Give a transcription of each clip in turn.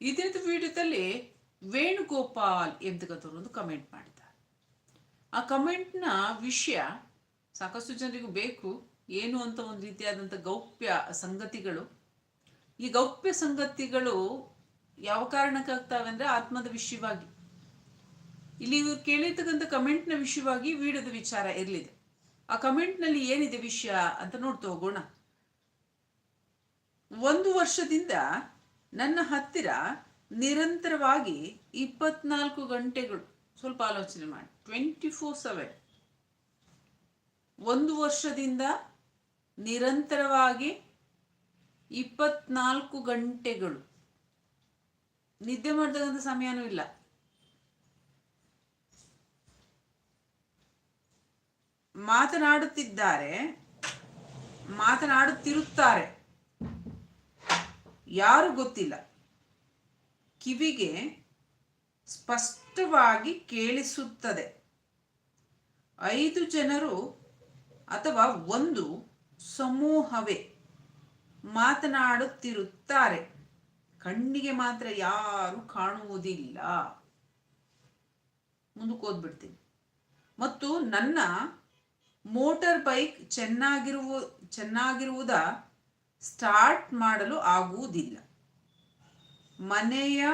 ಇದೇ ವಿಡಿಯೋದಲ್ಲಿ ವೇಣುಗೋಪಾಲ್ ಎಂಬತಕ್ಕಂಥವ್ರು ಒಂದು ಕಮೆಂಟ್ ಮಾಡಿದ್ದಾರೆ. ಆ ಕಮೆಂಟ್ನ ವಿಷಯ ಸಾಕಷ್ಟು ಜನರಿಗೂ ಬೇಕು. ಏನು ಅಂತ ಒಂದು ರೀತಿಯಾದಂಥ ಗೌಪ್ಯ ಸಂಗತಿಗಳು. ಈ ಗೌಪ್ಯ ಸಂಗತಿಗಳು ಯಾವ ಕಾರಣಕ್ಕಾಗ್ತವೆ ಅಂದರೆ ಆತ್ಮದ ವಿಷಯವಾಗಿ. ಇಲ್ಲಿ ಇವರು ಕೇಳಿರ್ತಕ್ಕಂಥ ಕಮೆಂಟ್ನ ವಿಷಯವಾಗಿ ವಿಡಿಯೋದ ವಿಚಾರ ಇರಲಿದೆ. ಆ ಕಮೆಂಟ್ನಲ್ಲಿ ಏನಿದೆ ವಿಷಯ ಅಂತ ನೋಡ್ತಾ ಹೋಗೋಣ. ಒಂದು ವರ್ಷದಿಂದ ನನ್ನ ಹತ್ತಿರ ನಿರಂತರವಾಗಿ ಇಪ್ಪತ್ನಾಲ್ಕು ಗಂಟೆಗಳು, ಸ್ವಲ್ಪ ಆಲೋಚನೆ ಮಾಡಿ. ಟ್ವೆಂಟಿ ಫೋರ್ ಸೆವೆನ್ ಒಂದು ವರ್ಷದಿಂದ ನಿರಂತರವಾಗಿ ಇಪ್ಪತ್ನಾಲ್ಕು ಗಂಟೆಗಳು. ನಿದ್ದೆ ಮಾಡ್ತಕ್ಕಂಥ ಸಮಯನೂ ಇಲ್ಲ. ಮಾತನಾಡುತ್ತಿದ್ದಾರೆ, ಮಾತನಾಡುತ್ತಿರುತ್ತಾರೆ. ಯಾರು ಗೊತ್ತಿಲ್ಲ. ಕಿವಿಗೆ ಸ್ಪಷ್ಟವಾಗಿ ಕೇಳಿಸುತ್ತದೆ. ಐದು ಜನರು ಅಥವಾ ಒಂದು ಸಮೂಹವೇ ಮಾತನಾಡುತ್ತಿರುತ್ತಾರೆ. ಕಣ್ಣಿಗೆ ಮಾತ್ರ ಯಾರು ಕಾಣುವುದಿಲ್ಲ. ಮುಂದಕ್ಕೆ ಓದ್ಬಿಡ್ತೀನಿ ಮತ್ತು ನನ್ನ ಮೋಟಾರ್ ಬೈಕ್ ಚೆನ್ನಾಗಿರುವ, ಚೆನ್ನಾಗಿರುವುದ? ಸ್ಟಾರ್ಟ್ ಮಾಡಲು ಆಗುವುದಿಲ್ಲ. ಮನೆಯ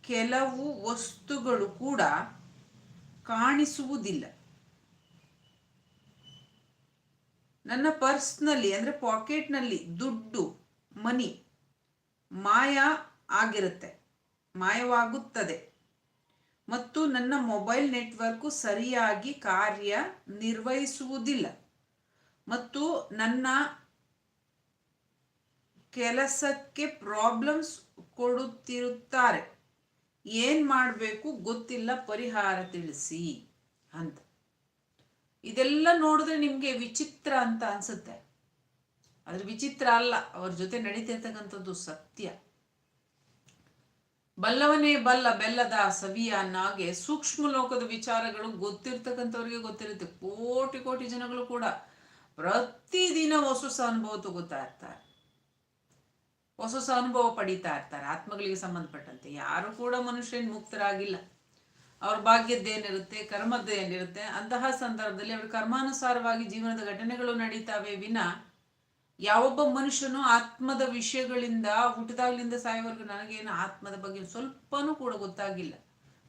ಕೆಲವು ವಸ್ತುಗಳು ಕೂಡ ಕಾಣಿಸುವುದಿಲ್ಲ. ನನ್ನ ಪರ್ಸ್ನಲ್ಲಿ ಅಂದರೆ ಪಾಕೆಟ್ನಲ್ಲಿ ದುಡ್ಡು, ಮನಿ, ಮಾಯ ಆಗಿರುತ್ತೆ, ಮಾಯವಾಗುತ್ತದೆ. ಮತ್ತು ನನ್ನ ಮೊಬೈಲ್ ನೆಟ್ವರ್ಕು ಸರಿಯಾಗಿ ಕಾರ್ಯ ನಿರ್ವಹಿಸುವುದಿಲ್ಲ ಮತ್ತು ನನ್ನ ಕೆಲಸಕ್ಕೆ ಪ್ರಾಬ್ಲಮ್ಸ್ ಕೊಡುತ್ತಿರುತ್ತಾರೆ. ಏನು ಮಾಡಬೇಕು? ಗೊತ್ತಿಲ್ಲ, ಪರಿಹಾರ ತಿಳಿಸಿ ಅಂತ. ಇದೆಲ್ಲ ನೋಡಿದ್ರೆ ನಿಮಗೆ ವಿಚಿತ್ರ ಅಂತ ಅನ್ಸುತ್ತೆ. ಅದ್ರ ವಿಚಿತ್ರ ಅಲ್ಲ, ಅವ್ರ ಜೊತೆ ನಡೀತಿರ್ತಕ್ಕಂಥದ್ದು ಸತ್ಯ. ಬಲ್ಲವನೇ ಬಲ್ಲ, ಬೆಲ್ಲದ ಸವಿಯ, ನಾಗೆ, ಸೂಕ್ಷ್ಮ ಲೋಕದ ವಿಚಾರಗಳು ಗೊತ್ತಿರ್ತಕ್ಕಂಥವ್ರಿಗೆ ಗೊತ್ತಿರುತ್ತೆ. ಕೋಟಿ ಕೋಟಿ ಜನಗಳು ಕೂಡ ಪ್ರತಿದಿನ ಹೊಸ ಹೊಸ ಅನುಭವ ತಗೋತಾ ಇರ್ತಾರೆ. ಹೊಸ ಹೊಸ ಅನುಭವ ಪಡೀತಾ ಇರ್ತಾರೆ. ಆತ್ಮಗಳಿಗೆ ಸಂಬಂಧಪಟ್ಟಂತೆ. ಯಾರು ಕೂಡ ಮನುಷ್ಯನ್ ಮುಕ್ತರಾಗಿಲ್ಲ. ಅವ್ರ ಭಾಗ್ಯದ್ದೇನಿರುತ್ತೆ ಕರ್ಮದ್ದೇನಿರುತ್ತೆ ಅಂತಹ ಸಂದರ್ಭದಲ್ಲಿ ಅವ್ರ ಕರ್ಮಾನುಸಾರವಾಗಿ ಜೀವನದ ಘಟನೆಗಳು ನಡೀತಾವೆ ವಿನ ಯಾವೊಬ್ಬ ಮನುಷ್ಯನು ಆತ್ಮದ ವಿಷಯಗಳಿಂದ, ಹುಟ್ಟಿದಾಗ್ಲಿಂದ ಸಾಯೋವರೆಗೂ ನನಗೇನು ಆತ್ಮದ ಬಗ್ಗೆ ಸ್ವಲ್ಪನೂ ಕೂಡ ಗೊತ್ತಾಗಿಲ್ಲ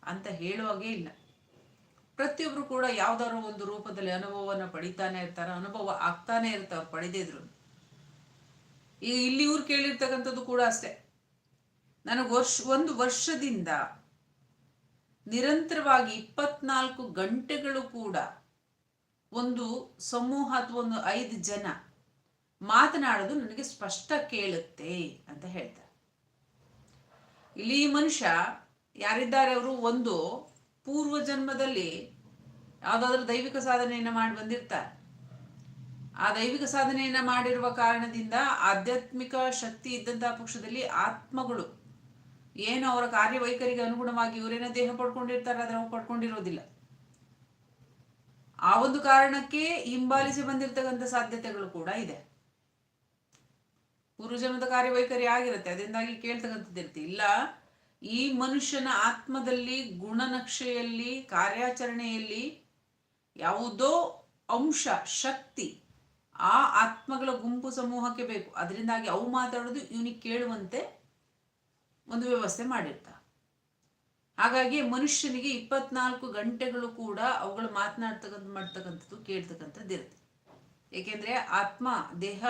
ಅಂತ ಹೇಳುವಾಗೇ ಇಲ್ಲ. ಪ್ರತಿಯೊಬ್ರು ಕೂಡ ಯಾವ್ದಾದ್ರು ಒಂದು ರೂಪದಲ್ಲಿ ಅನುಭವವನ್ನು ಪಡಿತಾನೆ ಇರ್ತಾರೆ, ಅನುಭವ ಆಗ್ತಾನೆ ಇರ್ತಾವ್ರು ಪಡೆದಿದ್ರು ಈಗ ಇಲ್ಲಿ ಇವ್ರು ಕೇಳಿರ್ತಕ್ಕಂಥದ್ದು ಕೂಡ ಅಷ್ಟೇ. ನನಗೆ ವರ್ಷ, ಒಂದು ವರ್ಷದಿಂದ ನಿರಂತರವಾಗಿ ಇಪ್ಪತ್ನಾಲ್ಕು ಗಂಟೆಗಳು ಕೂಡ ಒಂದು ಸಮೂಹ ಅಥವಾ ಒಂದು ಐದು ಜನ ಮಾತನಾಡೋದು ನನಗೆ ಸ್ಪಷ್ಟ ಕೇಳುತ್ತೆ ಅಂತ ಹೇಳ್ತಾರೆ. ಇಲ್ಲಿ ಮನುಷ್ಯ ಯಾರಿದ್ದಾರೆ ಅವರು? ಒಂದು ಪೂರ್ವ ಜನ್ಮದಲ್ಲಿ ಯಾವುದಾದ್ರೂ ದೈವಿಕ ಸಾಧನೆಯನ್ನು ಮಾಡಿ ಬಂದಿರ್ತಾರೆ. ಆ ದೈವಿಕ ಸಾಧನೆಯನ್ನ ಮಾಡಿರುವ ಕಾರಣದಿಂದ ಆಧ್ಯಾತ್ಮಿಕ ಶಕ್ತಿ ಇದ್ದಂತಹ ಪಕ್ಷದಲ್ಲಿ ಆತ್ಮಗಳು ಏನು ಅವರ ಕಾರ್ಯವೈಖರಿಗೆ ಅನುಗುಣವಾಗಿ ಇವರೇನೋ ದೇಹ ಪಡ್ಕೊಂಡಿರ್ತಾರೆ ಅವು ಪಡ್ಕೊಂಡಿರೋದಿಲ್ಲ. ಆ ಒಂದು ಕಾರಣಕ್ಕೆ ಹಿಂಬಾಲಿಸಿ ಬಂದಿರತಕ್ಕಂಥ ಸಾಧ್ಯತೆಗಳು ಕೂಡ ಇದೆ. ಪೂರ್ವಜನ್ಮದ ಕಾರ್ಯವೈಖರಿ ಆಗಿರುತ್ತೆ, ಅದರಿಂದಾಗಿ ಕೇಳ್ತಕ್ಕಂಥದ್ದಿರುತ್ತೆ ಇಲ್ಲ, ಈ ಮನುಷ್ಯನ ಆತ್ಮದಲ್ಲಿ, ಗುಣನಕ್ಷೆಯಲ್ಲಿ, ಕಾರ್ಯಾಚರಣೆಯಲ್ಲಿ ಯಾವುದೋ ಅಂಶ, ಶಕ್ತಿ ಆ ಆತ್ಮಗಳ ಗುಂಪು ಸಮೂಹಕ್ಕೆ ಬೇಕು. ಅದರಿಂದಾಗಿ ಅವು ಮಾತಾಡೋದು ಇವನಿಗೆ ಕೇಳುವಂತೆ ಒಂದು ವ್ಯವಸ್ಥೆ ಮಾಡಿರ್ತ. ಹಾಗಾಗಿ ಮನುಷ್ಯನಿಗೆ ಇಪ್ಪತ್ನಾಲ್ಕು ಗಂಟೆಗಳು ಕೂಡ ಅವುಗಳು ಮಾತನಾಡ್ತಕ್ಕಂಥ, ಮಾಡ್ತಕ್ಕಂಥದ್ದು ಕೇಳ್ತಕ್ಕಂಥದ್ದು ಇರುತ್ತೆ. ಏಕೆಂದರೆ ಆತ್ಮ, ದೇಹ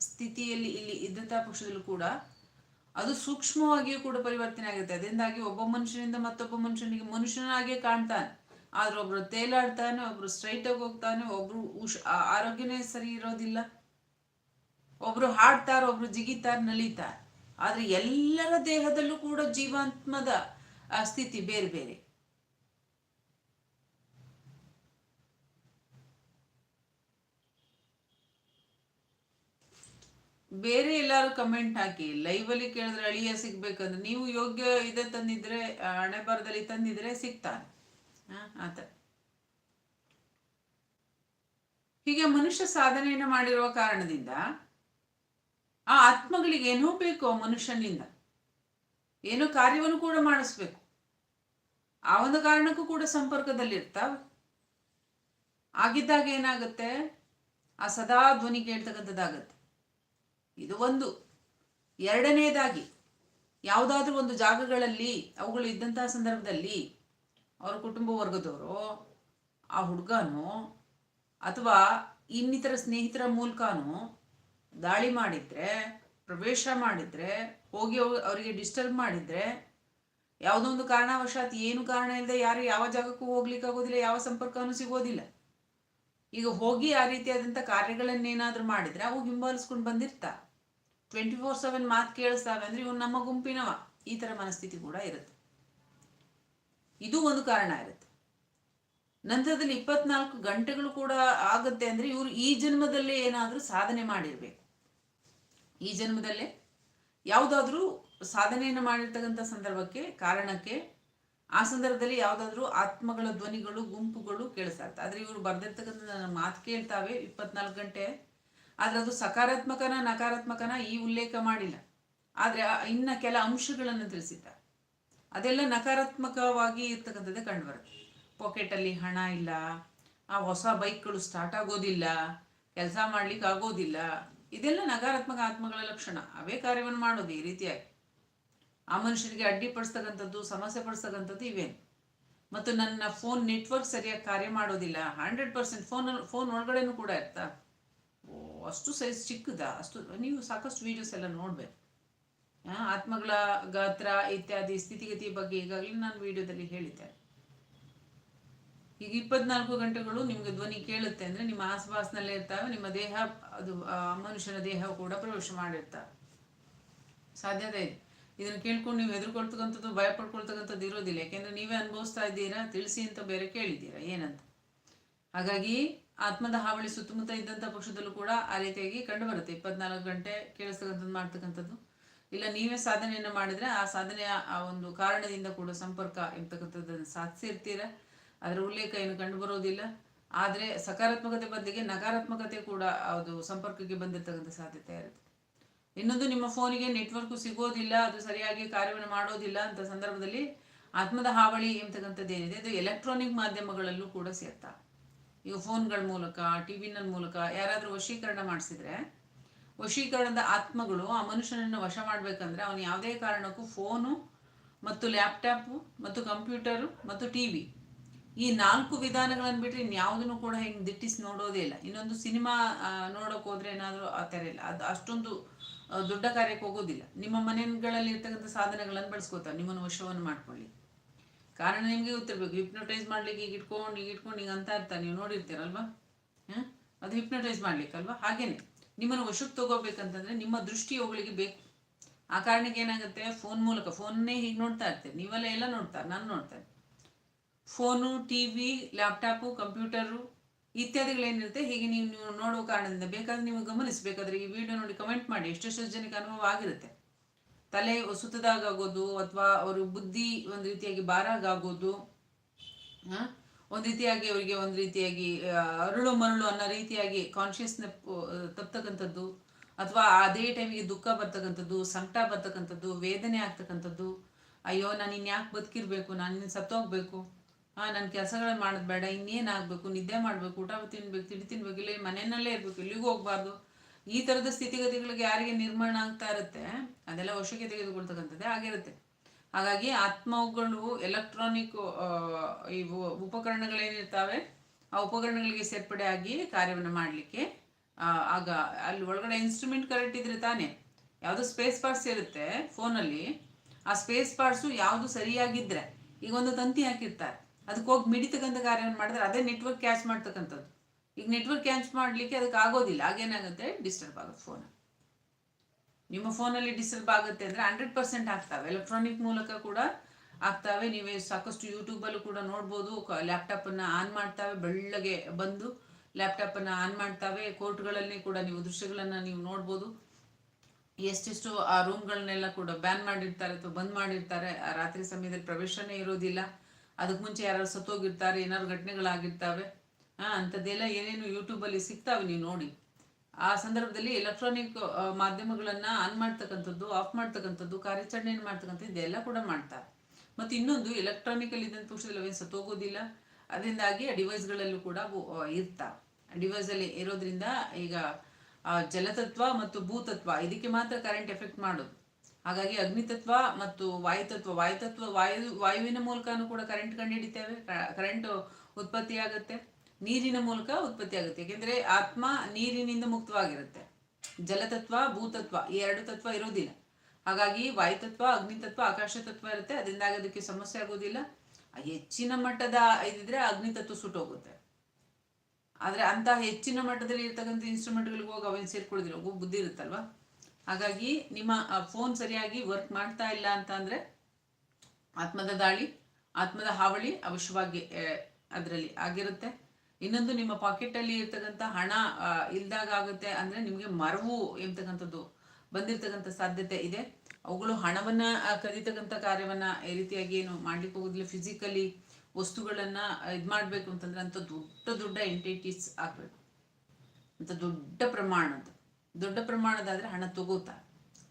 ಸ್ಥಿತಿಯಲ್ಲಿ ಇಲ್ಲಿ ಇದ್ದಂತಹ ಪಕ್ಷದಲ್ಲೂ ಕೂಡ ಅದು ಸೂಕ್ಷ್ಮವಾಗಿಯೂ ಕೂಡ ಪರಿವರ್ತನೆ ಆಗುತ್ತೆ. ಅದರಿಂದಾಗಿ ಒಬ್ಬ ಮನುಷ್ಯನಿಂದ ಮತ್ತೊಬ್ಬ ಮನುಷ್ಯನಿಗೆ ಮನುಷ್ಯನಾಗೇ ಕಾಣ್ತಾನೆ. ಆದ್ರೆ ಒಬ್ರು ತೇಲಾಡ್ತಾನೆ, ಒಬ್ರು ಸ್ಟ್ರೈಟ್ ಆಗಿ ಹೋಗ್ತಾನೆ, ಒಬ್ರು ಉಷ್ ಆರೋಗ್ಯನೇ ಸರಿ ಇರೋದಿಲ್ಲ. ಒಬ್ರು ಹಾಡ್ತಾರ, ಒಬ್ರು ಜಿಗಿತಾರ, ನಲಿತಾರ. ಆದ್ರೆ ಎಲ್ಲರ ದೇಹದಲ್ಲೂ ಕೂಡ ಜೀವಾತ್ಮದ ಸ್ಥಿತಿ ಬೇರೆ ಬೇರೆ. ಬೇರೆ ಎಲ್ಲಾರು ಕಮೆಂಟ್ ಹಾಕಿ ಲೈವ್ ಅಲ್ಲಿ ಕೇಳಿದ್ರೆ ಅಳಿಯ ಸಿಗ್ಬೇಕಂದ್ರೆ, ನೀವು ಯೋಗ್ಯ ಇದೆ ತಂದಿದ್ರೆ ಹಣೆ ಬರದಲ್ಲಿ ತಂದಿದ್ರೆ ಸಿಗ್ತಾನೆ. ಆತ. ಹೀಗೆ ಮನುಷ್ಯ ಸಾಧನೆಯನ್ನು ಮಾಡಿರುವ ಕಾರಣದಿಂದ ಆ ಆತ್ಮಗಳಿಗೆ ಏನೂ ಬೇಕು ಮನುಷ್ಯನಿಂದ. ಏನೋ ಕಾರ್ಯವನ್ನು ಕೂಡ ಮಾಡಿಸ್ಬೇಕು. ಆ ಒಂದು ಕಾರಣಕ್ಕೂ ಕೂಡ ಸಂಪರ್ಕದಲ್ಲಿರ್ತಾವೆ ಆಗಿದ್ದಾಗ ಏನಾಗುತ್ತೆ? ಆ ಸದಾ ಧ್ವನಿ ಕೇಳ್ತಕ್ಕಂಥದ್ದಾಗತ್ತೆ. ಇದು ಒಂದು. ಎರಡನೇದಾಗಿ, ಯಾವುದಾದ್ರೂ ಒಂದು ಜಾಗಗಳಲ್ಲಿ, ಅವುಗಳು ಇದ್ದಂತಹ ಸಂದರ್ಭದಲ್ಲಿ ಅವರ ಕುಟುಂಬ ವರ್ಗದವರು ಆ ಹುಡುಗನೋ ಅಥವಾ ಇನ್ನಿತರ ಸ್ನೇಹಿತರ ಮೂಲಕನೂ ದಾಳಿ ಮಾಡಿದ್ರೆ, ಪ್ರವೇಶ ಮಾಡಿದ್ರೆ, ಹೋಗಿ ಅವ್- ಅವರಿಗೆ ಡಿಸ್ಟರ್ಬ್ ಮಾಡಿದ್ರೆ ಯಾವುದೋ ಒಂದು ಕಾರಣವಶಾತ್ ಏನು ಕಾರಣ ಇಲ್ಲದೆ ಯಾರು ಯಾವ ಜಾಗಕ್ಕೂ ಹೋಗ್ಲಿಕ್ಕೆ ಆಗೋದಿಲ್ಲ ಯಾವ ಸಂಪರ್ಕನೂ ಸಿಗೋದಿಲ್ಲ. ಈಗ ಹೋಗಿ ಆ ರೀತಿಯಾದಂಥ ಕಾರ್ಯಗಳನ್ನೇನಾದರೂ ಮಾಡಿದ್ರೆ ಅವು ಹಿಂಬಾಲಿಸ್ಕೊಂಡು ಬಂದಿರ್ತಾ ಟ್ವೆಂಟಿ ಫೋರ್ ಸೆವೆನ್ ಮಾತು ಕೇಳಿಸ್ತಾವೆ ಅಂದ್ರೆ ಇವನು ನಮ್ಮ ಗುಂಪಿನವ. ಈ ಥರ ಮನಸ್ಥಿತಿ ಕೂಡ ಇರುತ್ತೆ. ಇದು ಒಂದು ಕಾರಣ ಇರುತ್ತೆ. ನಂತರದಲ್ಲಿ ಇಪ್ಪತ್ನಾಲ್ಕು ಗಂಟೆಗಳು ಕೂಡ ಆಗುತ್ತೆ ಅಂದ್ರೆ ಇವರು ಈ ಜನ್ಮದಲ್ಲೇ ಏನಾದರೂ ಸಾಧನೆ ಮಾಡಿರ್ಬೇಕು. ಈ ಜನ್ಮದಲ್ಲೇ ಯಾವುದಾದ್ರೂ ಸಾಧನೆಯನ್ನು ಮಾಡಿರ್ತಕ್ಕಂಥ ಸಂದರ್ಭಕ್ಕೆ, ಕಾರಣಕ್ಕೆ ಆ ಸಂದರ್ಭದಲ್ಲಿ ಯಾವುದಾದ್ರೂ ಆತ್ಮಗಳ ಧ್ವನಿಗಳು, ಗುಂಪುಗಳು ಕೇಳಿಸ್ತಾ ಇರ್ತವೆ ಆದರೆ ಇವರು ಬರ್ದಿರ್ತಕ್ಕಂಥ ಮಾತು ಕೇಳ್ತಾವೆ ಇಪ್ಪತ್ನಾಲ್ಕು ಗಂಟೆ. ಆದರೆ ಅದು ಸಕಾರಾತ್ಮಕನ ನಕಾರಾತ್ಮಕನ ಈ ಉಲ್ಲೇಖ ಮಾಡಿಲ್ಲ. ಆದರೆ ಇನ್ನ ಕೆಲ ಅಂಶಗಳನ್ನು ತಿಳಿಸಿದ್ದಾರೆ ಅದೆಲ್ಲ ನಕಾರಾತ್ಮಕವಾಗಿ ಇರ್ತಕ್ಕಂಥದ್ದೇ ಕಂಡುಬರುತ್ತೆ ಪಾಕೆಟಲ್ಲಿ ಹಣ ಇಲ್ಲ, ಆ ಹೊಸ ಬೈಕ್ಗಳು ಸ್ಟಾರ್ಟ್ ಆಗೋದಿಲ್ಲ, ಕೆಲಸ ಮಾಡ್ಲಿಕ್ಕೆ ಆಗೋದಿಲ್ಲ, ಇದೆಲ್ಲ ನಕಾರಾತ್ಮಕ ಆತ್ಮಗಳ ಲಕ್ಷಣ. ಅವೇ ಕಾರ್ಯವನ್ನು ಮಾಡೋದು ಈ ರೀತಿಯಾಗಿ. ಆ ಮನುಷ್ಯನಿಗೆ ಅಡ್ಡಿಪಡಿಸ್ತಕ್ಕಂಥದ್ದು ಸಮಸ್ಯೆ ಪಡಿಸ್ತಕ್ಕಂಥದ್ದು ಇವೇನು? ಮತ್ತು ನನ್ನ ಫೋನ್ ನೆಟ್ವರ್ಕ್ ಸರಿಯಾಗಿ ಕಾರ್ಯ ಮಾಡೋದಿಲ್ಲ ಹಂಡ್ರೆಡ್ ಪರ್ಸೆಂಟ್ ಫೋನ್ ಫೋನ್ ಒಳಗಡೆನೂ ಕೂಡ ಇರ್ತಾ? ಓ, ಅಷ್ಟು ಸೈಜ್ ಚಿಕ್ಕದ? ಅಷ್ಟು, ನೀವು ಸಾಕಷ್ಟು ವೀಡಿಯೋಸ್ ಎಲ್ಲ ನೋಡ್ಬೇಕು. ಆತ್ಮಗಳ ಗಾತ್ರ ಇತ್ಯಾದಿ ಸ್ಥಿತಿಗತಿ ಬಗ್ಗೆ ಈಗಾಗಲೇ ನಾನು ವಿಡಿಯೋದಲ್ಲಿ ಹೇಳಿದ್ದೆ. ಈಗ ಇಪ್ಪತ್ನಾಲ್ಕು ಗಂಟೆಗಳು ನಿಮ್ಗೆ ಧ್ವನಿ ಕೇಳುತ್ತೆ ಅಂದ್ರೆ ನಿಮ್ಮ ಆಸ್ಪಾಸ್ನಲ್ಲೇ ಇರ್ತಾವೆ, ನಿಮ್ಮ ದೇಹ, ಅದು ಮನುಷ್ಯನ ದೇಹ ಕೂಡ ಪ್ರವೇಶ ಮಾಡಿರ್ತಾವೆ. ಸಾಧ್ಯತೆ ಇದೆ. ಇದನ್ನು ಕೇಳ್ಕೊಂಡು ನೀವು ಹೆದರ್ಕೊಳ್ತಕ್ಕಂಥದ್ದು ಭಯ ಪಡ್ಕೊಳ್ತಕ್ಕಂಥದ್ದು ಇರೋದಿಲ್ಲ. ಯಾಕೆಂದ್ರೆ ನೀವೇ ಅನುಭವಿಸ್ತಾ ಇದ್ದೀರಾ, ತಿಳಿಸಿ ಅಂತ ಬೇರೆ ಕೇಳಿದ್ದೀರಾ, ಏನಂತ. ಹಾಗಾಗಿ ಆತ್ಮದ ಹಾವಳಿ ಸುತ್ತಮುತ್ತ ಇದ್ದಂಥ ಪಕ್ಷದಲ್ಲೂ ಕೂಡ ಆ ರೀತಿಯಾಗಿ ಕಂಡುಬರುತ್ತೆ ಇಪ್ಪತ್ನಾಲ್ಕು ಗಂಟೆ ಕೇಳಿಸ್ತಕ್ಕಂಥದ್ದು, ಮಾಡ್ತಕ್ಕಂಥದ್ದು. ಇಲ್ಲ, ನೀವೇ ಸಾಧನೆಯನ್ನು ಮಾಡಿದ್ರೆ ಆ ಸಾಧನೆಯ ಆ ಒಂದು ಕಾರಣದಿಂದ ಕೂಡ ಸಂಪರ್ಕ ಇರ್ತಕ್ಕಂಥದ್ದನ್ನು ಸಾಧಿಸಿರ್ತೀರ? ಅದರ ಉಲ್ಲೇಖ ಏನು ಕಂಡು ಬರೋದಿಲ್ಲ. ಆದರೆ ಸಕಾರಾತ್ಮಕತೆ ಬದಲಿಗೆ ನಕಾರಾತ್ಮಕತೆ ಕೂಡ ಅದು ಸಂಪರ್ಕಕ್ಕೆ ಬಂದಿರ್ತಕ್ಕಂಥ ಸಾಧ್ಯತೆ ಇರುತ್ತೆ. ಇನ್ನೊಂದು, ನಿಮ್ಮ ಫೋನಿಗೆ ನೆಟ್ವರ್ಕ್ ಸಿಗೋದಿಲ್ಲ, ಅದು ಸರಿಯಾಗಿ ಕಾರ್ಯವನ್ನು ಮಾಡೋದಿಲ್ಲ ಅಂತ ಸಂದರ್ಭದಲ್ಲಿ ಆತ್ಮದ ಹಾವಳಿ ಎಂಬತಕ್ಕಂಥದ್ದು ಏನಿದೆ? ಅದು ಎಲೆಕ್ಟ್ರಾನಿಕ್ ಮಾಧ್ಯಮಗಳಲ್ಲೂ ಕೂಡ ಸೇರ್ತಾ. ಈಗ ಫೋನ್ಗಳ ಮೂಲಕ ಟಿ ವಿನ ಮೂಲಕ ಯಾರಾದರೂ ವಶೀಕರಣ ಮಾಡಿಸಿದ್ರೆ ವಶೀಕರಣದ ಆತ್ಮಗಳು ಆ ಮನುಷ್ಯನನ್ನು ವಶ ಮಾಡಬೇಕಂದ್ರೆ ಅವನು ಯಾವುದೇ ಕಾರಣಕ್ಕೂ ಫೋನು ಮತ್ತು ಲ್ಯಾಪ್ಟಾಪು ಮತ್ತು ಕಂಪ್ಯೂಟರು ಮತ್ತು ಟಿ ವಿ ಈ ನಾಲ್ಕು ವಿಧಾನಗಳನ್ನು ಬಿಟ್ಟರೆ ಇನ್ಯಾವುದನ್ನು ಕೂಡ ಹಿಂಗೆ ದಿಟ್ಟಿಸಿ ನೋಡೋದೇ ಇಲ್ಲ. ಇನ್ನೊಂದು ಸಿನಿಮಾ ನೋಡೋಕೆ ಹೋದ್ರೆ ಏನಾದರೂ ಆ ಥರ ಇಲ್ಲ. ಅದು ಅಷ್ಟೊಂದು ದೊಡ್ಡ ಕಾರ್ಯಕ್ಕೆ ಹೋಗೋದಿಲ್ಲ. ನಿಮ್ಮ ಮನೆಗಳಲ್ಲಿ ಇರ್ತಕ್ಕಂಥ ಸಾಧನಗಳನ್ನು ಬಳಸ್ಕೋತಾರೆ. ನಿಮ್ಮನ್ನು ವಶವನ್ನು ಮಾಡ್ಕೊಳ್ಳಿ. ಕಾರಣ ನಿಮಗೆ ಗೊತ್ತಿರಬೇಕು. ಹಿಪ್ನೋಟೈಸ್ ಮಾಡ್ಲಿಕ್ಕೆ ಈಗ ಇಟ್ಕೊಂಡು ಈಗ ಇಟ್ಕೊಂಡು ಈಗ ಅಂತ ಇರ್ತಾರೆ ನೀವು ನೋಡಿರ್ತೀರಲ್ವಾ? ಹಾಂ ಅದು ಹಿಪ್ನೋಟೈಸ್ ಮಾಡ್ಲಿಕ್ಕಲ್ವಾ? ಹಾಗೇನೆ. ನಿಮ್ಮನ್ನು ವಶಕ್ಕೆ ತಗೋಬೇಕಂತಂದ್ರೆ ನಿಮ್ಮ ದೃಷ್ಟಿ ಅವುಗಳಿಗೆ ಬೇಕು. ಆ ಕಾರಣಕ್ಕೆ ಏನಾಗುತ್ತೆ? ಫೋನ್ ಮೂಲಕ. ಫೋನ್ನೇ ಹೀಗೆ ನೋಡ್ತಾ ಇರ್ತೇನೆ ನೀವೆಲ್ಲ ಎಲ್ಲ ನೋಡ್ತಾರೆ ನಾನು ನೋಡ್ತೇನೆ phone T V laptop computer ಇತ್ಯಾದಿಗಳೇನಿರುತ್ತೆ ಹೀಗೆ ನೀವು ನೀವು ನೋಡುವ ಕಾರಣದಿಂದ ಬೇಕಾದ್ರೆ ನೀವು ಗಮನಿಸಬೇಕಾದ್ರೆ ಈ ವಿಡಿಯೋ ನೋಡಿ ಕಮೆಂಟ್ ಮಾಡಿ. ಎಷ್ಟೆಷ್ಟು ಜನಕ್ಕೆ ಅನುಭವ ಆಗಿರುತ್ತೆ? ತಲೆ ಸುತ್ತದಾಗೋದು ಅಥವಾ ಅವರು ಬುದ್ಧಿ ಒಂದು ರೀತಿಯಾಗಿ ಬಾರಾಗಾಗೋದು ಆ, ಒಂದು ರೀತಿಯಾಗಿ ಅವರಿಗೆ ಒಂದು ರೀತಿಯಾಗಿ ಅರಳು ಮರಳು ಅನ್ನೋ ರೀತಿಯಾಗಿ ಕಾನ್ಷಿಯಸ್ನ ತಪ್ತಕ್ಕಂಥದ್ದು, ಅಥವಾ ಅದೇ ಟೈಮಿಗೆ ದುಃಖ ಬರ್ತಕ್ಕಂಥದ್ದು, ಸಂಕಟ ಬರ್ತಕ್ಕಂಥದ್ದು, ವೇದನೆ ಆಗ್ತಕ್ಕಂಥದ್ದು, ಅಯ್ಯೋ ನಾನು ಇನ್ಯಾಕೆ ಬದುಕಿರ್ಬೇಕು? ನಾನು ಸತ್ತೋಗ್ಬೇಕು? ಹಾಂ ನನ್ನ ಕೆಲಸಗಳನ್ನ ಮಾಡೋದು ಬೇಡ ಇನ್ನೇನಾಗಬೇಕು ನಿದ್ದೆ ಮಾಡಬೇಕು, ಊಟ ತಿನ್ಬೇಕು, ತಿಂಡಿ ತಿನ್ಬೇಕು, ಇಲ್ಲಿ ಮನೆಯಲ್ಲೇ ಇರಬೇಕು ಇಲ್ಲಿಗೂ ಹೋಗ್ಬಾರ್ದು. ಈ ಥರದ ಸ್ಥಿತಿಗತಿಗಳಿಗೆ ಯಾರಿಗೆ ನಿರ್ಮಾಣ ಆಗ್ತಾ ಇರುತ್ತೆ, ಅದೆಲ್ಲ ವಶಕ್ಕೆ ತೆಗೆದುಕೊಳ್ತಕ್ಕಂಥದ್ದೇ ಆಗಿರುತ್ತೆ. ಹಾಗಾಗಿ ಆತ್ಮಗಳು ಎಲೆಕ್ಟ್ರಾನಿಕ್ ಇವು ಉಪಕರಣಗಳೇನಿರ್ತಾವೆ, ಆ ಉಪಕರಣಗಳಿಗೆ ಸೇರ್ಪಡೆ ಆಗಿ ಕಾರ್ಯವನ್ನು ಮಾಡಲಿಕ್ಕೆ ಆಗ ಅಲ್ಲಿ ಒಳಗಡೆ ಇನ್ಸ್ಟ್ರೂಮೆಂಟ್ ಕರೆಕ್ಟ್ ಇದ್ರೆ ತಾನೇ, ಯಾವುದು ಸ್ಪೇಸ್ ಪಾರ್ಟ್ಸ್ ಇರುತ್ತೆ ಫೋನಲ್ಲಿ, ಆ ಸ್ಪೇಸ್ ಪಾರ್ಟ್ಸು ಯಾವುದು ಸರಿಯಾಗಿದ್ದರೆ ಈಗ ಒಂದು ತಂತಿ ಹಾಕಿರ್ತಾರೆ, ಅದಕ್ಕೆ ಹೋಗಿ ಮಿಡಿತಕ್ಕಂಥ ಕಾರ್ಯವನ್ನು ಮಾಡಿದ್ರೆ ಅದೇ ನೆಟ್ವರ್ಕ್ ಕ್ಯಾಚ್ ಮಾಡ್ತಕ್ಕಂಥದ್ದು. ಈಗ ನೆಟ್ವರ್ಕ್ ಕ್ಯಾಚ್ ಮಾಡಲಿಕ್ಕೆ ಅದಕ್ಕೆ ಆಗೋದಿಲ್ಲ ಆಗೇನಾಗುತ್ತೆ ಡಿಸ್ಟರ್ಬ್ ಆಗುತ್ತೆ ಫೋನ್ ನಿಮ್ಮ ಫೋನಲ್ಲಿ ಡಿಸ್ಟರ್ಬ್ ಆಗುತ್ತೆ ಅಂದರೆ ಹಂಡ್ರೆಡ್ ಪರ್ಸೆಂಟ್ ಆಗ್ತವೆ. ಎಲೆಕ್ಟ್ರಾನಿಕ್ ಮೂಲಕ ಕೂಡ ಆಗ್ತವೆ. ನೀವೇ ಸಾಕಷ್ಟು ಯೂಟ್ಯೂಬಲ್ಲೂ ಕೂಡ ನೋಡ್ಬೋದು. ಲ್ಯಾಪ್ಟಾಪನ್ನು ಆನ್ ಮಾಡ್ತಾವೆ. ಬೆಳ್ಳಗೆ ಬಂದು ಲ್ಯಾಪ್ಟಾಪನ್ನು ಆನ್ ಮಾಡ್ತಾವೆ. ಕೋರ್ಟ್ಗಳಲ್ಲಿ ಕೂಡ ನೀವು ದೃಶ್ಯಗಳನ್ನು ನೀವು ನೋಡ್ಬೋದು. ಎಷ್ಟೆಷ್ಟು ಆ ರೂಮ್ಗಳನ್ನೆಲ್ಲ ಕೂಡ ಬ್ಯಾನ್ ಮಾಡಿರ್ತಾರೆ ಅಥವಾ ಬಂದ್ ಮಾಡಿರ್ತಾರೆ. ಆ ರಾತ್ರಿ ಸಮಯದಲ್ಲಿ ಪ್ರವೇಶನೇ ಇರೋದಿಲ್ಲ. ಅದಕ್ಕೆ ಮುಂಚೆ ಯಾರು ಸತ್ತೋಗಿರ್ತಾರೆ. ಏನಾದ್ರು ಘಟನೆಗಳಾಗಿರ್ತಾವೆ. ಹಾಂ ಅಂಥದ್ದೆಲ್ಲ ಏನೇನು ಯೂಟ್ಯೂಬಲ್ಲಿ ಸಿಗ್ತಾವೆ ನೀವು ನೋಡಿ. ಆ ಸಂದರ್ಭದಲ್ಲಿ ಎಲೆಕ್ಟ್ರಾನಿಕ್ ಮಾಧ್ಯಮಗಳನ್ನು ಆನ್ ಮಾಡ್ತಕ್ಕಂಥದ್ದು ಆಫ್ ಮಾಡ್ತಕ್ಕಂಥದ್ದು, ಕಾರ್ಯಾಚರಣೆಯನ್ನು ಮಾಡ್ತಕ್ಕಂಥದ್ದು ಇದೆಲ್ಲ ಕೂಡ ಮಾಡ್ತಾರೆ. ಮತ್ತು ಇನ್ನೊಂದು ಎಲೆಕ್ಟ್ರಾನಿಕಲ್ ಇದ್ದಂಥ ಪಕ್ಷದಲ್ಲಿ ಅವೇನು ಸತ್ತೋಗೋದಿಲ್ಲ ಅದರಿಂದಾಗಿ ಆ ಡಿವೈಸ್ಗಳಲ್ಲೂ ಕೂಡ ಇರ್ತಾರೆ. ಡಿವೈಸಲ್ಲಿ ಇರೋದ್ರಿಂದ ಈಗ ಜಲತತ್ವ ಮತ್ತು ಭೂತತ್ವ ಇದಕ್ಕೆ ಮಾತ್ರ ಕರೆಂಟ್ ಎಫೆಕ್ಟ್ ಮಾಡೋದು. ಹಾಗಾಗಿ ಅಗ್ನಿತತ್ವ ಮತ್ತು ವಾಯುತತ್ವ ವಾಯುತತ್ವ ವಾಯು, ವಾಯುವಿನ ಮೂಲಕನೂ ಕೂಡ ಕರೆಂಟ್ ಕಂಡುಹಿಡಿತೇವೆ. ಕರೆಂಟ್ ಉತ್ಪತ್ತಿ ಆಗುತ್ತೆ ನೀರಿನ ಮೂಲಕ ಉತ್ಪತ್ತಿ ಆಗುತ್ತೆ. ಯಾಕೆಂದ್ರೆ ಆತ್ಮ ನೀರಿನಿಂದ ಮುಕ್ತವಾಗಿರುತ್ತೆ. ಜಲತತ್ವ, ಭೂತತ್ವ ಈ ಎರಡು ತತ್ವ ಇರೋದಿಲ್ಲ. ಹಾಗಾಗಿ ವಾಯುತತ್ವ, ಅಗ್ನಿತತ್ವ ಆಕಾಶ ತತ್ವ ಇರುತ್ತೆ. ಅದರಿಂದಾಗಿ ಅದಕ್ಕೆ ಸಮಸ್ಯೆ ಆಗೋದಿಲ್ಲ. ಹೆಚ್ಚಿನ ಮಟ್ಟದ ಇದಿದ್ರೆ ಅಗ್ನಿತತ್ವ ಸುಟ್ಟೋಗುತ್ತೆ. ಆದ್ರೆ ಅಂತ ಹೆಚ್ಚಿನ ಮಟ್ಟದಲ್ಲಿ ಇರ್ತಕ್ಕಂಥ ಇನ್ಸ್ಟ್ರೂಮೆಂಟ್ಗಳಿಗೆ ಹೋಗಿ ಅವೇನು ಸೇರ್ಕೊಳ್ಳೋದಿಲ್ಲ. ಹೋಗಿ ಬುದ್ಧಿ ಇರುತ್ತಲ್ವಾ? ಹಾಗಾಗಿ ನಿಮ್ಮ ಫೋನ್ ಸರಿಯಾಗಿ ವರ್ಕ್ ಮಾಡ್ತಾ ಇಲ್ಲ ಅಂತ ಅಂದ್ರೆ ಆತ್ಮದ ದಾಳಿ, ಆತ್ಮದ ಹಾವಳಿ ಅವಶ್ಯವಾಗಿ ಅದರಲ್ಲಿ ಆಗಿರುತ್ತೆ. ಇನ್ನೊಂದು ನಿಮ್ಮ ಪಾಕೆಟ್ ಅಲ್ಲಿ ಇರ್ತಕ್ಕಂಥ ಹಣ ಇಲ್ದಾಗ ಆಗುತ್ತೆ ಅಂದ್ರೆ ನಿಮಗೆ ಮರವು ಎಂಬತಕ್ಕಂಥದ್ದು ಬಂದಿರ್ತಕ್ಕಂಥ ಸಾಧ್ಯತೆ ಇದೆ. ಅವುಗಳು ಹಣವನ್ನ ಕದೀತಕ್ಕಂಥ ಕಾರ್ಯವನ್ನ ಈ ರೀತಿಯಾಗಿ ಏನು ಮಾಡ್ಲಿಕ್ಕೆ ಹೋಗುದಿಲ್ಲ. ಫಿಸಿಕಲಿ ವಸ್ತುಗಳನ್ನ ಇದು ಮಾಡಬೇಕು ಅಂತಂದ್ರೆ ಅಂತ ದೊಡ್ಡ ದೊಡ್ಡ ಎಂಟಿಟೀಸ್ ಆಗ್ಬೇಕು. ಅಂತ ದೊಡ್ಡ ಪ್ರಮಾಣದ ದೊಡ್ಡ ಪ್ರಮಾಣದಾದ್ರೆ ಹಣ ತಗೋತಾರೆ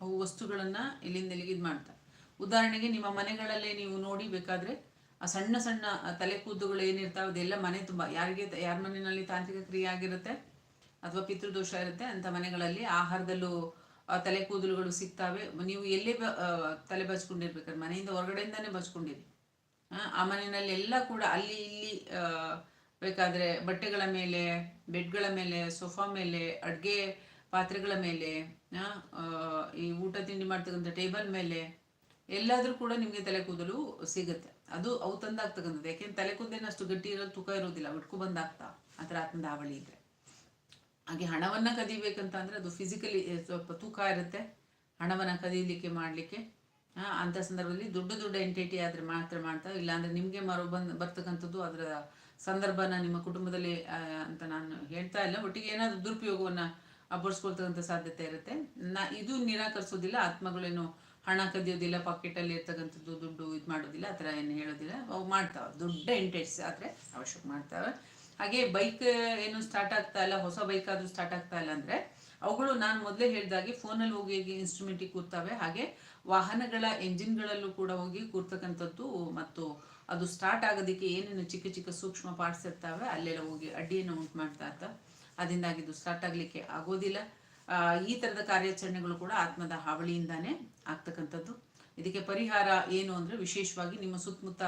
ಅವು ವಸ್ತುಗಳನ್ನ ಇಲ್ಲಿಂದ ಇಲ್ಲಿಗೆ ಇದು ಮಾಡ್ತಾರೆ ಉದಾಹರಣೆಗೆ ನಿಮ್ಮ ಮನೆಗಳಲ್ಲೇ ನೀವು ನೋಡಿ ಬೇಕಾದ್ರೆ ಸಣ್ಣ ಸಣ್ಣ ತಲೆ ಕೂದಲುಗಳು ಏನಿರ್ತಾವೆ, ಅದೆಲ್ಲ ಮನೆ ತುಂಬ, ಯಾರಿಗೆ ಯಾರ ಮನೆಯಲ್ಲಿ ತಾಂತ್ರಿಕ ಕ್ರಿಯೆ ಆಗಿರುತ್ತೆ ಅಥವಾ ಪಿತೃದೋಷ ಇರುತ್ತೆ ಅಂತ ಮನೆಗಳಲ್ಲಿ ಆಹಾರದಲ್ಲೂ ತಲೆ ಕೂದಲುಗಳು ಸಿಗ್ತಾವೆ. ನೀವು ಎಲ್ಲೇ ತಲೆ ಬಚ್ಕೊಂಡಿರ್ಬೇಕಾದ್ರೆ, ಮನೆಯಿಂದ ಹೊರಗಡೆಯಿಂದಾನೇ ಬಚ್ಕೊಂಡಿರಿ. ಆ ಮನೆಯಲ್ಲಿ ಎಲ್ಲ ಕೂಡ ಅಲ್ಲಿ ಇಲ್ಲಿ ಬೇಕಾದ್ರೆ ಬಟ್ಟೆಗಳ ಮೇಲೆ, ಬೆಡ್ಗಳ ಮೇಲೆ, ಸೋಫಾ ಮೇಲೆ, ಅಡುಗೆ ಪಾತ್ರೆಗಳ ಮೇಲೆ ಈ ಊಟ ತಿಂಡಿ ಮಾಡ್ತಕ್ಕಂಥ ಟೇಬಲ್ ಮೇಲೆ, ಎಲ್ಲಾದರೂ ಕೂಡ ನಿಮಗೆ ತಲೆ ಕೂದಲು ಸಿಗುತ್ತೆ. ಅದು ಅವು ತಂದಾಗ್ತಕ್ಕಂಥದ್ದು ಯಾಕೆಂದ್ರೆ ತಲೆ ಕುಂದೇನು ಅಷ್ಟು ಗಟ್ಟಿ ಇರೋದು, ತೂಕ ಇರೋದಿಲ್ಲ. ಬಿಟ್ಕೊ ಬಂದಾಗ್ತಾ ಆ ಥರ ಆತ್ಮದ ಹಾವಳಿ ಇದ್ರೆ. ಹಾಗೆ ಹಣವನ್ನ ಕದಿಬೇಕಂತ ಅಂದ್ರೆ ಅದು ಫಿಸಿಕಲಿ ಸ್ವಲ್ಪ ತೂಕ ಇರುತ್ತೆ. ಹಣವನ್ನ ಕದೀಲಿಕ್ಕೆ, ಮಾಡಲಿಕ್ಕೆ. ಅಂತ ಸಂದರ್ಭದಲ್ಲಿ ದೊಡ್ಡ ದೊಡ್ಡ ಎಂಟಿಟಿ ಆದ್ರೆ ಮಾತ್ರ ಮಾಡ್ತಾ, ಇಲ್ಲಾಂದ್ರೆ ನಿಮಗೆ ಮರು ಬಂದ್, ಬರ್ತಕ್ಕಂಥದ್ದು ಅದರ ಸಂದರ್ಭನ ನಿಮ್ಮ ಕುಟುಂಬದಲ್ಲಿ ಅಂತ ನಾನು ಹೇಳ್ತಾ ಇಲ್ಲ. ಒಟ್ಟಿಗೆ ಏನಾದರೂ ದುರುಪಯೋಗವನ್ನ ಅಪ್ಪಡಿಸ್ಕೊಳ್ತಕ್ಕಂಥ ಸಾಧ್ಯತೆ ಇರುತ್ತೆ. ನಾ, ಇದು ನಿರಾಕರಿಸೋದಿಲ್ಲ. ಆತ್ಮಗಳೇನು ಹಣ ಕದಿಯೋದಿಲ್ಲ ಪಾಕೆಟಲ್ಲಿ ಇರ್ತಕ್ಕಂಥದ್ದು ದುಡ್ಡು ಇದು ಮಾಡೋದಿಲ್ಲ, ಆ ಥರ ಏನು ಹೇಳೋದಿಲ್ಲ. ಅವು ಮಾಡ್ತಾವೆ. ದೊಡ್ಡ ಇಂಟೆಸ್ಟ್ ಆದರೆ ಅವಶ್ಯಕ ಮಾಡ್ತಾವೆ. ಹಾಗೆ ಬೈಕ್ ಏನು ಸ್ಟಾರ್ಟ್ ಆಗ್ತಾ ಇಲ್ಲ, ಹೊಸ ಬೈಕ್ ಆದರೂ ಸ್ಟಾರ್ಟ್ ಆಗ್ತಾ ಇಲ್ಲ ಅಂದರೆ, ಅವುಗಳು ನಾನು ಮೊದಲೇ ಹೇಳಿದಾಗೆ ಫೋನಲ್ಲಿ ಹೋಗಿ ಇನ್ಸ್ಟ್ರೂಮೆಂಟಿಗೆ ಕೂರ್ತವೆ. ಹಾಗೆ ವಾಹನಗಳ ಎಂಜಿನ್ಗಳಲ್ಲೂ ಕೂಡ ಹೋಗಿ ಕೂರ್ತಕ್ಕಂಥದ್ದು ಮತ್ತು ಅದು ಸ್ಟಾರ್ಟ್ ಆಗೋದಕ್ಕೆ ಏನೇನು ಚಿಕ್ಕ ಚಿಕ್ಕ ಸೂಕ್ಷ್ಮ ಪಾರ್ಟ್ಸ್ ಇರ್ತವೆ, ಅಲ್ಲೆಲ್ಲ ಹೋಗಿ ಅಡ್ಡಿಯನ್ನು ಉಂಟು ಮಾಡ್ತಾ ಇರ್ತ ಅದರಿಂದಾಗಿ ಇದು ಸ್ಟಾರ್ಟ್ ಆಗಲಿಕ್ಕೆ ಆಗೋದಿಲ್ಲ. ಈ ಥರದ ಕಾರ್ಯಾಚರಣೆಗಳು ಕೂಡ ಆತ್ಮದ ಹಾವಳಿಯಿಂದಾನೇ ಆಗ್ತಕ್ಕಂಥದ್ದು. ಇದಕ್ಕೆ ಪರಿಹಾರ ಏನು ಅಂದರೆ ವಿಶೇಷವಾಗಿ ನಿಮ್ಮ ಸುತ್ತಮುತ್ತ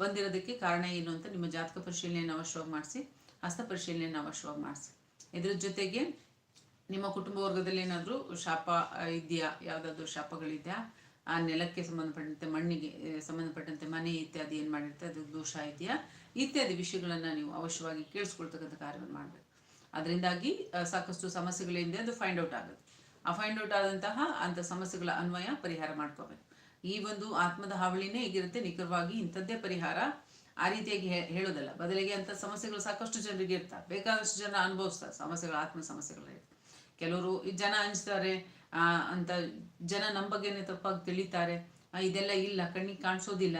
ಬಂದಿರೋದಕ್ಕೆ ಕಾರಣ ಏನು ಅಂತ ನಿಮ್ಮ ಜಾತಕ ಪರಿಶೀಲನೆಯನ್ನು ಅವಶ್ಯವಾಗಿ ಮಾಡಿಸಿ, ಹಸ್ತ ಪರಿಶೀಲನೆಯನ್ನು ಅವಶ್ಯವಾಗಿ ಮಾಡಿಸಿ. ಇದರ ಜೊತೆಗೆ ನಿಮ್ಮ ಕುಟುಂಬ ವರ್ಗದಲ್ಲಿ ಏನಾದರೂ ಶಾಪ ಇದೆಯಾ? ಯಾವುದಾದ್ರೂ ಶಾಪಗಳಿದೆಯಾ? ಆ ನೆಲಕ್ಕೆ ಸಂಬಂಧಪಟ್ಟಂತೆ, ಮಣ್ಣಿಗೆ ಸಂಬಂಧಪಟ್ಟಂತೆ ಮನೆ ಇತ್ಯಾದಿ ಏನು ಮಾಡಿರುತ್ತೆ ಅದು ದೋಷ ಇದೆಯಾ? ಇತ್ಯಾದಿ ವಿಷಯಗಳನ್ನು ನೀವು ಅವಶ್ಯವಾಗಿ ಕೇಳಿಸ್ಕೊಳ್ತಕ್ಕಂಥ ಕಾರ್ಯವನ್ನು ಮಾಡಬೇಕು. ಅದರಿಂದಾಗಿ ಸಾಕಷ್ಟು ಸಮಸ್ಯೆಗಳಿಂದ ಅದು ಫೈಂಡ್ ಔಟ್ ಆಗುತ್ತೆ. ಆ ಫೈಂಡ್ ಔಟ್ ಆದಂತಹ ಅಂತ ಸಮಸ್ಯೆಗಳ ಅನ್ವಯ ಪರಿಹಾರ ಮಾಡ್ಕೋಬೇಕು. ಈ ಒಂದು ಆತ್ಮದ ಹಾವಳಿನೇ ಈಗಿರುತ್ತೆ ನಿಖರವಾಗಿ ಇಂಥದ್ದೇ ಪರಿಹಾರ. ಆ ರೀತಿಯಾಗಿ ಹೇಳೋದಲ್ಲ. ಬದಲಿಗೆ ಅಂತ ಸಮಸ್ಯೆಗಳು ಸಾಕಷ್ಟು ಜನರಿಗೆ ಇರ್ತಾರೆ ಬೇಕಾದಷ್ಟು ಜನ ಅನುಭವಿಸ್ತಾರೆ ಸಮಸ್ಯೆಗಳು, ಆತ್ಮ ಸಮಸ್ಯೆಗಳು ಕೆಲವರು ಜನ ಅನಿಸ್ತಾರೆ ಅಂತ ಜನ ನಮ್ಮ ಬಗ್ಗೆನೇ ತಪ್ಪಾಗಿ ತಿಳಿತಾರೆ. ಇದೆಲ್ಲ ಇಲ್ಲ, ಕಣ್ಣಿಗೆ ಕಾಣಿಸೋದಿಲ್ಲ.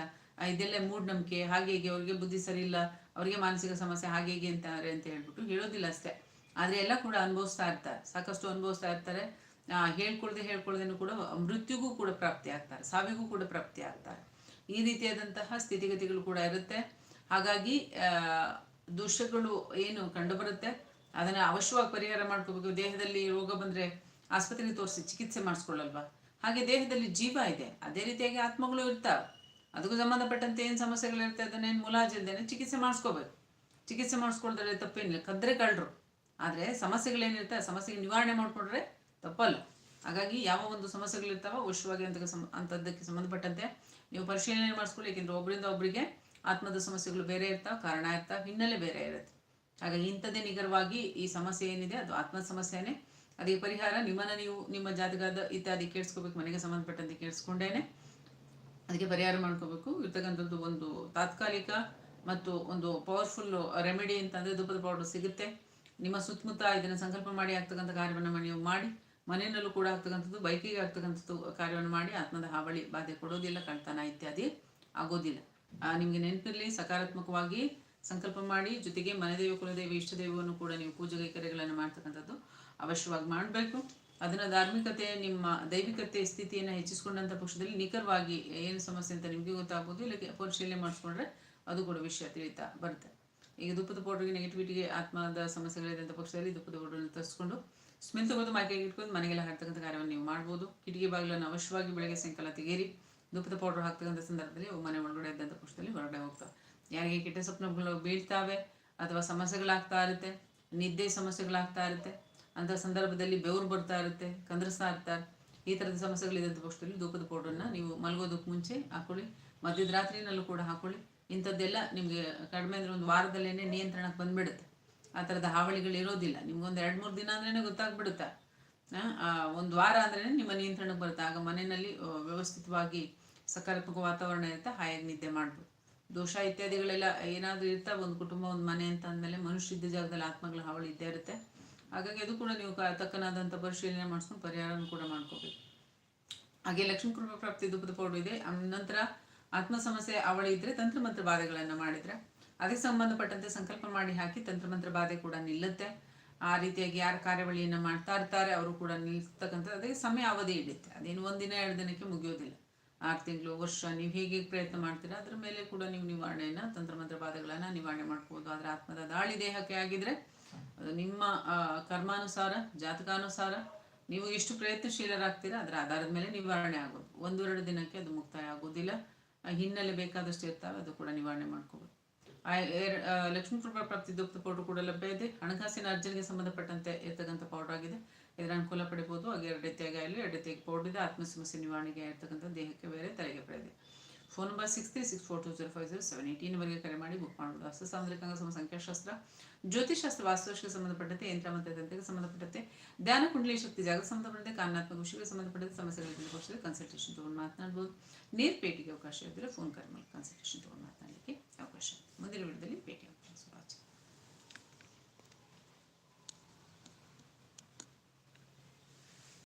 ಇದೆಲ್ಲ ಮೂಢನಂಬಿಕೆ, ಹಾಗೆ ಹೇಗೆ, ಅವ್ರಿಗೆ ಬುದ್ಧಿ ಸರಿ ಇಲ್ಲ, ಅವರಿಗೆ ಮಾನಸಿಕ ಸಮಸ್ಯೆ ಹಾಗೆ ಹೇಗೆ ಅಂತಾರೆ ಅಂತ ಹೇಳ್ಬಿಟ್ಟು ಹೇಳೋದಿಲ್ಲ ಅಷ್ಟೇ. ಆದರೆ ಎಲ್ಲ ಕೂಡ ಅನುಭವಿಸ್ತಾ ಇರ್ತಾರೆ. ಸಾಕಷ್ಟು ಅನುಭವಿಸ್ತಾ ಇರ್ತಾರೆ. ಹೇಳ್ಕೊಳ್ದೆ ಹೇಳ್ಕೊಳ್ದೇನು ಕೂಡ ಮೃತ್ಯುಗೂ ಕೂಡ ಪ್ರಾಪ್ತಿ ಆಗ್ತಾರೆ, ಸಾವಿಗೂ ಕೂಡ ಪ್ರಾಪ್ತಿ ಆಗ್ತಾರೆ. ಈ ರೀತಿಯಾದಂತಹ ಸ್ಥಿತಿಗತಿಗಳು ಕೂಡ ಇರುತ್ತೆ. ಹಾಗಾಗಿ ದೋಷಗಳು ಏನು ಕಂಡು ಬರುತ್ತೆ ಅದನ್ನ ಅವಶ್ಯವಾಗಿ ಪರಿಹಾರ ಮಾಡ್ಕೋಬೇಕು. ದೇಹದಲ್ಲಿ ರೋಗ ಬಂದ್ರೆ ಆಸ್ಪತ್ರೆಗೆ ತೋರಿಸಿ ಚಿಕಿತ್ಸೆ ಮಾಡಿಸ್ಕೊಳ್ಳಲ್ವಾ? ಹಾಗೆ ದೇಹದಲ್ಲಿ ಜೀವ ಇದೆ, ಅದೇ ರೀತಿಯಾಗಿ ಆತ್ಮಗಳು ಇರ್ತಾವೆ. ಅದಕ್ಕೂ ಸಂಬಂಧಪಟ್ಟಂತೆ ಏನು ಸಮಸ್ಯೆಗಳಿರುತ್ತೆ ಅದನ್ನೇನು ಮುಲಾಜಿಲ್ದೇನೆ ಚಿಕಿತ್ಸೆ ಮಾಡಿಸ್ಕೋಬೇಕು. ಚಿಕಿತ್ಸೆ ಮಾಡಿಸ್ಕೊಳ್ದ್ರೆ ತಪ್ಪೇನಿಲ್ಲ, ಕದ್ರೆ ಕಳ್ಳರು. ಆದರೆ ಸಮಸ್ಯೆಗಳೇನಿರುತ್ತೆ ಸಮಸ್ಯೆಗೆ ನಿವಾರಣೆ ಮಾಡಿಕೊಂಡ್ರೆ ತಪ್ಪಲ್ಲ. ಹಾಗಾಗಿ ಯಾವ ಒಂದು ಸಮಸ್ಯೆಗಳಿರ್ತಾವೋ ಅಂತ ಸಂ ಅಂಥದ್ದಕ್ಕೆ ಸಂಬಂಧಪಟ್ಟಂತೆ ನೀವು ಪರಿಶೀಲನೆ ಮಾಡಿಸ್ಕೊಳ್ಳಿ. ಯಾಕೆಂದ್ರೆ ಒಬ್ಬರಿಂದ ಒಬ್ಬರಿಗೆ ಆತ್ಮದ ಸಮಸ್ಯೆಗಳು ಬೇರೆ ಇರ್ತಾವೆ, ಕಾರಣ ಇರ್ತಾವೆ, ಹಿನ್ನೆಲೆ ಬೇರೆ ಇರುತ್ತೆ. ಹಾಗಾಗಿ ಇಂಥದ್ದೇ ನಿಖರವಾಗಿ ಈ ಸಮಸ್ಯೆ ಏನಿದೆ ಅದು ಆತ್ಮದ ಸಮಸ್ಯೆನೇ. ಅದಕ್ಕೆ ಪರಿಹಾರ ನಿಮ್ಮನ್ನ ನೀವು ನಿಮ್ಮ ಜಾತಕದ ಇತ್ಯಾದಿ ಕೇಳಿಸ್ಕೋಬೇಕು, ಮನೆಗೆ ಸಂಬಂಧಪಟ್ಟಂತೆ ಕೇಳಿಸ್ಕೊಂಡೇನೆ. ಅದಕ್ಕೆ ಪರಿಹಾರ ಮಾಡ್ಕೋಬೇಕು. ಇರ್ತಕ್ಕಂಥದ್ದು ಒಂದು ತಾತ್ಕಾಲಿಕ ಮತ್ತು ಒಂದು ಪವರ್ಫುಲ್ ರೆಮಿಡಿ ಅಂತಂದರೆ ಧೂಪದ ಪೌಡರ್ ಸಿಗುತ್ತೆ. ನಿಮ್ಮ ಸುತ್ತಮುತ್ತ ಇದನ್ನು ಸಂಕಲ್ಪ ಮಾಡಿ, ಆಗ್ತಕ್ಕಂಥ ಕಾರ್ಯವನ್ನು ನೀವು ಮಾಡಿ. ಮನೆಯಲ್ಲೂ ಕೂಡ ಆಗ್ತಕ್ಕಂಥದ್ದು, ಬೈಕಿಗೆ ಆಗ್ತಕ್ಕಂಥದ್ದು ಕಾರ್ಯವನ್ನು ಮಾಡಿ ಆತ್ಮದ ಹಾವಳಿ, ಬಾಧೆ ಕೊಡೋದಿಲ್ಲ, ಕಳ್ತನ ಇತ್ಯಾದಿ ಆಗೋದಿಲ್ಲ. ನಿಮಗೆ ನೆನಪಿರಲಿ, ಸಕಾರಾತ್ಮಕವಾಗಿ ಸಂಕಲ್ಪ ಮಾಡಿ, ಜೊತೆಗೆ ಮನೆದೇವ ಕುಲದೇವ ಇಷ್ಟದೇವವನ್ನು ಕೂಡ ನೀವು ಪೂಜೆ ಕೈಕರ್ಯಗಳನ್ನು ಮಾಡ್ತಕ್ಕಂಥದ್ದು ಅವಶ್ಯವಾಗಿ ಮಾಡಬೇಕು. ಅದನ್ನು ಧಾರ್ಮಿಕತೆ, ನಿಮ್ಮ ದೈವಿಕತೆ ಸ್ಥಿತಿಯನ್ನು ಹೆಚ್ಚಿಸಿಕೊಂಡಂಥ ಪಕ್ಷದಲ್ಲಿ ನಿಖರವಾಗಿ ಏನು ಸಮಸ್ಯೆ ಅಂತ ನಿಮಗೆ ಗೊತ್ತಾಗ್ಬೋದು, ಇಲ್ಲ ಪರಿಶೀಲನೆ ಮಾಡಿಸ್ಕೊಂಡ್ರೆ ಅದು ಕೂಡ ವಿಷಯ ತಿಳಿತಾ ಬರುತ್ತೆ. ಈಗ ದುಪ್ಪದ ಪೌಡ್ರಿಗೆ ನೆಗೆಟಿವಿಟಿಗೆ ಆತ್ಮದ ಸಮಸ್ಯೆಗಳಿದೆ ಅಂತ ಪಕ್ಷದಲ್ಲಿ ದುಪ್ಪದ ಪೌಡ್ರನ್ನು ತರಿಸ್ಕೊಂಡು ಸ್ಮೆಲ್ ತಗೋದು ಮೈಕೈಗೆ ಇಟ್ಕೊಂಡು ಮನೆಗೆಲ್ಲ ಹಾಕ್ತಕ್ಕಂಥ ಕಾರ್ಯವನ್ನು ನೀವು ಮಾಡ್ಬೋದು. ಕಿಟಕಿ ಬಾಗಿಲನ್ನು ಅವಶ್ಯವಾಗಿ ಬೆಳಗ್ಗೆ ಸಾಯಂಕಾಲ ತೆಗೀರಿ ಧೂಪದ ಪೌಡರ್ ಹಾಕ್ತಕ್ಕಂಥ ಸಂದರ್ಭದಲ್ಲಿ ಅವು ಮನೆ ಒಳಗಡೆ ಇದ್ದಂಥ ಪಕ್ಷದಲ್ಲಿ ಹೊರಗಡೆ ಹೋಗ್ತವೆ. ಯಾರಿಗೆ ಕೆಟ್ಟ ಸ್ವಪ್ನಗಳು ಬೀಳ್ತಾವೆ ಅಥವಾ ಸಮಸ್ಯೆಗಳಾಗ್ತಾ ಇರುತ್ತೆ, ನಿದ್ದೆ ಸಮಸ್ಯೆಗಳಾಗ್ತಾ ಇರುತ್ತೆ ಅಂಥ ಸಂದರ್ಭದಲ್ಲಿ ಬೆವರು ಬರ್ತಾ ಇರುತ್ತೆ, ಕಂದ್ರಿಸ್ತಾ ಇರ್ತಾರೆ, ಈ ಥರದ ಸಮಸ್ಯೆಗಳಿದ್ದಂಥ ಪಕ್ಷದಲ್ಲಿ ಧೂಪದ ಪೌಡ್ರನ್ನ ನೀವು ಮಲಗೋದಕ್ಕೆ ಮುಂಚೆ ಹಾಕೊಳ್ಳಿ. ಮಧ್ಯದ ರಾತ್ರಿನಲ್ಲೂ ಕೂಡ ಹಾಕೊಳ್ಳಿ. ಇಂಥದ್ದೆಲ್ಲ ನಿಮಗೆ ಕಡಿಮೆ ಅಂದರೆ ಒಂದು ವಾರದಲ್ಲೇ ನಿಯಂತ್ರಣಕ್ಕೆ ಬಂದ್ಬಿಡುತ್ತೆ. ಆ ಥರದ ಹಾವಳಿಗಳು ಇರೋದಿಲ್ಲ. ನಿಮ್ಗೊಂದು ಎರಡು, ಮೂರು ದಿನ ಅಂದ್ರೇ ಗೊತ್ತಾಗ್ಬಿಡುತ್ತೆ. ಒಂದು ವಾರ ಅಂದ್ರೇ ನಿಮ್ಮ ನಿಯಂತ್ರಣಕ್ಕೆ ಬರುತ್ತೆ. ಆಗ ಮನೆಯಲ್ಲಿ ವ್ಯವಸ್ಥಿತವಾಗಿ ಸಕಾರಾತ್ಮಕ ವಾತಾವರಣ ಇರುತ್ತೆ, ಹಾಯಾಗಿ ನಿದ್ದೆ ಮಾಡ್ಬೋದು. ದೋಷ ಇತ್ಯಾದಿಗಳೆಲ್ಲ ಏನಾದರೂ ಇರ್ತಾ, ಒಂದು ಕುಟುಂಬ, ಒಂದು ಮನೆ ಅಂತ ಅಂದಮೇಲೆ ಮನುಷ್ಯ ಇದ್ದ ಜಾಗದಲ್ಲಿ ಆತ್ಮಗಳ ಹಾವಳಿ ಇದ್ದೇ ಇರುತ್ತೆ. ಹಾಗಾಗಿ ಅದು ಕೂಡ ನೀವು ತಕ್ಕನಾದಂಥ ಪರಿಶೀಲನೆ ಮಾಡಿಸ್ಕೊಂಡು ಪರಿಹಾರನೂ ಕೂಡ ಮಾಡ್ಕೋಬೇಕು. ಹಾಗೆ ಲಕ್ಷ್ಮೀ ಕೃಪಾ ಪ್ರಾಪ್ತಿ ಧೂಪದ ಪೌಡರ್ ಇದೆ. ನಂತರ ಆತ್ಮ ಸಮಸ್ಯೆ ಅವಳಿ ಇದ್ದರೆ ತಂತ್ರ ಮಂತ್ರ ಬಾಧೆಗಳನ್ನು ಮಾಡಿದ್ರೆ ಅದಕ್ಕೆ ಸಂಬಂಧಪಟ್ಟಂತೆ ಸಂಕಲ್ಪ ಮಾಡಿ ಹಾಕಿ ತಂತ್ರ ಮಂತ್ರ ಬಾಧೆ ಕೂಡ ನಿಲ್ಲುತ್ತೆ. ಆ ರೀತಿಯಾಗಿ ಯಾರು ಕಾರ್ಯವಳಿಯನ್ನು ಮಾಡ್ತಾ ಇರ್ತಾರೆ, ಅವರು ಕೂಡ ನಿಲ್ತಕ್ಕಂಥ ಅದಕ್ಕೆ ಸಮಯ ಅವಧಿ ಹಿಡಿಯುತ್ತೆ. ಅದೇನು ಒಂದಿನ ಎರಡು ದಿನಕ್ಕೆ ಮುಗಿಯೋದಿಲ್ಲ. ಆರು ತಿಂಗಳು, ವರ್ಷ ನೀವು ಹೇಗೆ ಪ್ರಯತ್ನ ಮಾಡ್ತೀರಾ, ಅದ್ರ ಮೇಲೆ ಕೂಡ ನೀವು ನಿವಾರಣೆಯನ್ನು, ತಂತ್ರಮಂತ್ರ ಬಾಧೆಗಳನ್ನು ನಿವಾರಣೆ ಮಾಡ್ಬೋದು. ಆದರೆ ಆತ್ಮದ ದಾಳಿ ದೇಹಕ್ಕೆ ಆಗಿದ್ರೆ ಅದು ನಿಮ್ಮ ಕರ್ಮಾನುಸಾರ, ಜಾತಕಾನುಸಾರ ನೀವು ಎಷ್ಟು ಪ್ರಯತ್ನಶೀಲರಾಗ್ತೀರಾ, ಅದರ ಆಧಾರದ ಮೇಲೆ ನಿವಾರಣೆ ಆಗೋದು. ಒಂದೆರಡು ದಿನಕ್ಕೆ ಅದು ಮುಕ್ತಾಯ ಆಗೋದಿಲ್ಲ. ಹಿನ್ನೆಲೆ ಬೇಕಾದಷ್ಟು ಇರ್ತಾವೆ, ಅದು ಕೂಡ ನಿವಾರಣೆ ಮಾಡ್ಕೋಬೋದು. ಲಕ್ಷ್ಮೀ ಕೃಪಾ ಪ್ರಾಪ್ತಿ ದುಪ್ತ ಪೌಡರ್ ಕೂಡ ಲಭ್ಯ ಇದೆ. ಹಣಕಾಸಿನ ಅರ್ಜನೆಗೆ ಸಂಬಂಧಪಟ್ಟಂತೆ ಇರ್ತಕ್ಕಂಥ ಪೌಡರ್ ಆಗಿದೆ. ಇದರ ಅನುಕೂಲ ಪಡಿಬೋದು. ಹಾಗೆ ಎರಡು ರೀತಿಯಾಗಿ ಆಗಲಿ, ಎರಡು ರೀತಿಯಾಗಿ ಪೌಡರ್ ಇದೆ. ಆತ್ಮ ಸಮಸ್ಯೆ ನಿವಾರಣೆಗೆ ಇರ್ತಕ್ಕಂಥ ದೇಹಕ್ಕೆ ಬೇರೆ, ತಲೆಗೆ ಪಡೆದಿದೆ phone number six three six four two zero five zero seven ಏಯ್ಟೀನ್ವರೆಗೆ ಕರೆ ಮಾಡಿ ಬುಕ್ ಮಾಡಬಹುದು ಹಸ್ತ ಸಾಂದ್ರಿಕಾಂಗ ಸಮ ಸಂಖ್ಯಾಶಾಸ್ತ್ರ ಜ್ಯೋತಿಷಾಸ್ತ್ರ ವಾಸ್ತುಶಕ್ಕೆ ಸಂಬಂಧಪಟ್ಟಂತೆ, ಯಂತ್ರ ಮತ್ತು ಸಂಬಂಧಪಟ್ಟಂತೆ, ಧ್ಯಾನ, ಕುಂಡಲಿ ಶಕ್ತಿ ಜಾಗ ಸಂಬಂಧಪಟ್ಟಂತೆ, ಕಾರಣಾತ್ಮಕ ವಿಷಯಕ್ಕೆ ಸಂಬಂಧಪಟ್ಟಂತೆ, ಸಮಸ್ಯೆಗಳಿಗೆ ಕನ್ಸಲ್ಟೇಷನ್ ತೊಗೊಂಡು ಮಾತನಾಡಬಹುದು ನೇರ್ ಪೇಟಿಗೆ ಅವಕಾಶ ಇದ್ದರೆ ಫೋನ್ ಕರೆ ಮಾಡಿ. ಕನ್ಸಲ್ಟೇಷನ್ ತೊಗೊಂಡು ಭಾಷೆ ಮುಂದಿನ ವಿಡಿಯೋದಲ್ಲಿ ಭೇಟಿಯಾಗ